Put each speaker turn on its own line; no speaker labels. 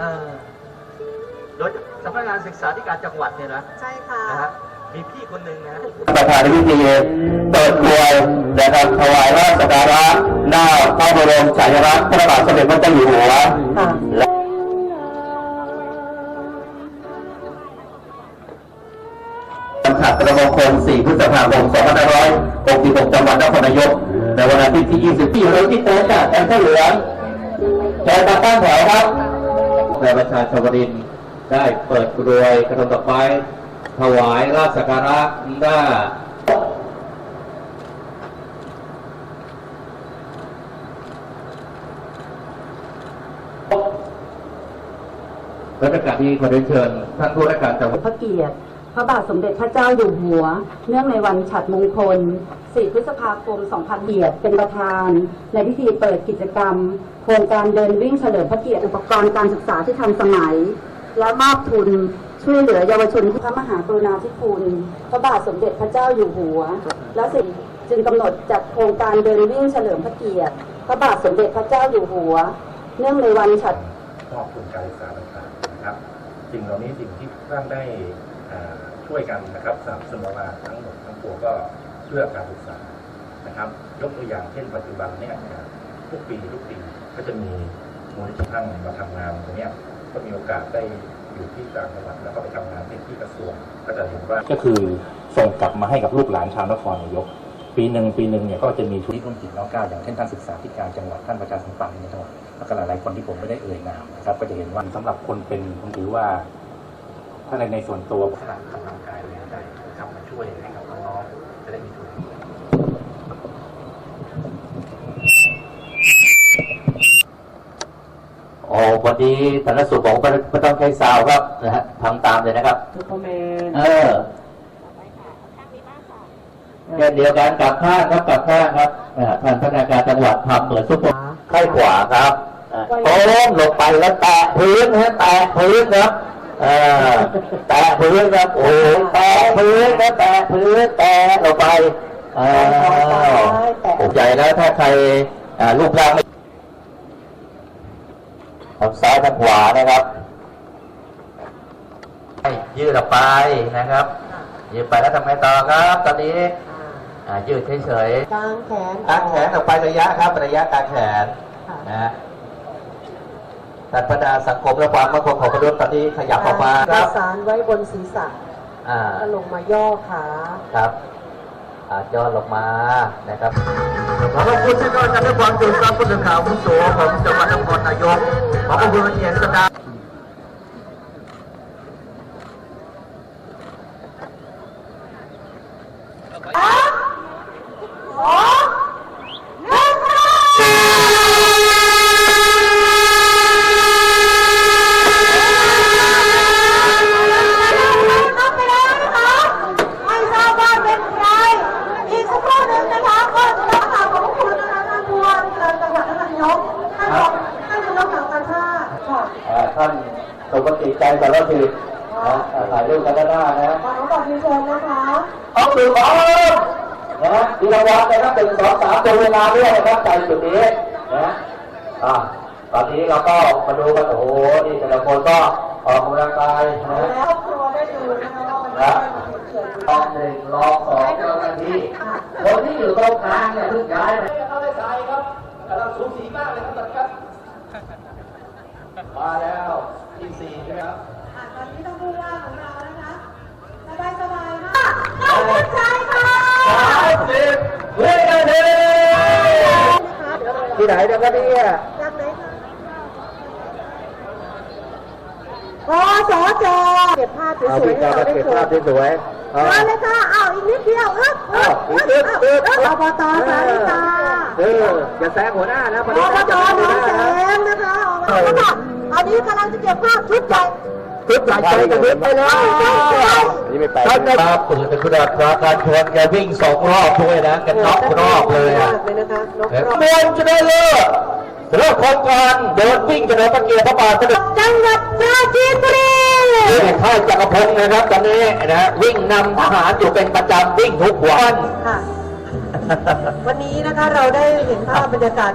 เออโดยสำนักงานศึกษาธิการจังหวัดเนี่ยนะ
ใช่ค่ะ
นะฮะมีพี่คนหนึ่งนะ
ประธานในพิธีเปิดกรวยนะครับถวายราชสักการะหน้าพระบรมฉายาลักษณ์พระบาทสมเด็จพระเจ้าอยู่หัว
ค่ะ
และวันขัดประมงคล 4 พฤษภาคม 2566 จังหวัดนครนายก ในวันอาทิตย์ที่ 20ที่เราที่เต้นจากแอนเทอร์เหลืองแทนมาตั้งแถวครับ นายประชาชวรินได้เปิดกรวยกระทงดอกไม้ถวายราชสัการะหน้ารัชกาลที่ขอเรียนเชิญท่านผู้ราชการจังหวัด
พระเกียรติ ระบาทสมเด็จพระเจ้าอยู่หัว เนื่องในวันฉัตรมงคล 4 พฤษภาคม 2000เกียรติเป็นประธาน ในพิธีเปิดกิจกรรม โครงการเดินวิ่งเฉลิมพระเกียรติอุปกรณ์การศึกษาที่ทันสมัย และมอบทุนช่วยเหลือเยาวชนที่พระมหากรุณาธิคุณ พระบาทสมเด็จพระเจ้าอยู่หัว และสิ่งจึงกำหนดจัดโครงการเดินวิ่งเฉลิมพระเกียรติ พระบาทสมเด็จพระเจ้าอยู่หัว เนื่องในวันฉัตร
มอบทุนการศึกษาต่างๆนะครับสิ่งเหล่านี้สิ่งที่ท่านได้ ช่วยกันนะครับสนับสนุนมาทั้งหมดทั้งปวงก็เพื่อการศึกษานะครับ ยกตัวอย่างเช่นปัจจุบันเนี่ยทุกปีทุกปีก็จะมีมูลนิธิท่านมาทำงานตรงนี้ยก็มีโอกาสได้อยู่ที่ต่างจังหวัดแล้วก็ไปทำงานที่ที่กระทรวงก็จะเห็นว่า
ก็คือส่งกลับมาให้กับลูกหลานชาวนครนายก ปีหนึ่งปีหนึ่งเนี่ยก็จะมีทุนที่ร่วมกิจน้องก้าอย่างเช่นท่านศึกษาธิการจังหวัดท่านประชาสัมพันธ์ในจังหวัดแล้วก็หลายๆคนที่ผมไม่ได้เอ่ยนามนะครับก็จะเห็นว่าสำหรับคนเป็นผมถือว่า ถ้าในในส่วนตัวขนาดกำลังกายเลยได้นะครับมาช่วยให้กับน้องๆจะได้มีทุน
โอ้วันนี้ธนสุขบอกว่าไม่ต้องใช้ซาวครับนะฮะทำตามเลยนะครับ
ทุกเมน
เออเช่นเดียวกันกลับข้างครับกลับข้างครับนะฮะท่านพนักงานจังหวัดทำเหมือนซุปเปอร์ข้างขวาครับอะโค้งลงไปแล้วแตะพื้นนะฮะแตะพื้นครับเออแตะพื้นครับโอ้แตะพื้นนะแตะพื้นแตะลงไปเออตกใจแล้วถ้าใครอ่ารูปร่างไม่ทางซ้ายทางขวานะครับให้ยืดออกไปนะครับ ยืดไปแล้วทำไงต่อครับ ตอนนี้อ่ายืดเฉย
กางแขน
ๆกางแขนออกไประยะครับ ระยะกางแขนนะ ฮะท่านพัฒนาสังคมและความมั่นคงของมนุษย์ตอนนี้ขยับออกมาค
ป
รั
ระ
บ
สานไว้บนศีรษะ
อ่า
ก็ลงมาย่อขา
ครับอ่าย่อลงมานะครับ ขอบพระคุณที่ด้วยกันด้วยความตื่นตัวผู้สื่อข่าวผู้สูงของจังหวัดนครนายกขอบพระคุณเกียรติสดา
นับไปแล้วนะคะ ไม่ทราบว่าเป็นใคร อีกสักครู่หนึ่งนะคะก็จะรับข่าวของคุณนะคะท่านผู้ว่าราชการจังหวัดนครนายกท่านรองท่านนายกเหล่ากาชาติค่ะ
อ่าท่าน สุปฏิใจสารสิทธิ์นะอ่าถ่ายรูปกันด้านหน้านะ
ขอขอบคุณเชิญนะคะ
เอาหนึ่งสองนะฮะดีรางวัลนะครับหนึ่งสองสามตัวเวลาด้วยนะครับใจจุดนี้นะอ่าตอนนี้เราก็มาดูกันโอ้โหนี่แต่ละคนก็ออกกำลังกายนะ
แล้วครอบครัวได้ดูนะคะว่าวันนี้เป็นเกิด
รอบหนึ่งรอบสองเจ้าหน้าที่คนที่อยู่ตรงกลางเนี่ยเพิ่งย้ายมา
เข้าได้สายครับกำลังสูสีมากเลยครับตอนนี้ครับมาแล้ว ที่สี่ใช่ไหมครับ
อะตอนนี้ต้องพูดว่าของเรานะคะสบายสบายๆมากขอบคุณใจค่ะ
สามสิบวินาทีที่ไหนนะครับเนี่ย
จากไหนคะกสจเก็บภาพส
เอา
วย
พี่
ๆให้
กา
เรา
มา
ได้
เก็บ
ช
ภาพ
ม
สวยๆเอา
มาเลยค่ะอ้าวอีกนิดเดียวอึ๊บ
อ้าวอีกนิด
อึ๊บ
อึ๊บ
อึ๊บอบตสาริกา
เอออย่าแซงหัวหน้านะ
อบตน้องแสงนะคะออกมาแล้วค่ะต อนนี้กำลังจะเก็บภาพชุดใหญ่
คึกหลายใจกันคึกไปแล้วนี่ไม่ไปท่านนะครับคุณเป็นคุณอัตราการชวนแกวิ่งสองรอบด้วยนะแกันน็อกรอบเลยอะ
เลยนะคะนกรอบ
มวลชนะเลิศเลิศโครงการเดินวิ่งเฉลิมพระเกียรติพระบาทสมเด็จ
จังหวัดปราจีนบุรี
นี่ค่ายจักรพงศ์นะครับตอนนี้นะฮะวิ่งนำทหารอยู่เป็นประจำวิ่งทุกวัน
ค่ะวันนี้นะคะเราได้เห็นภาพบรรยากาศ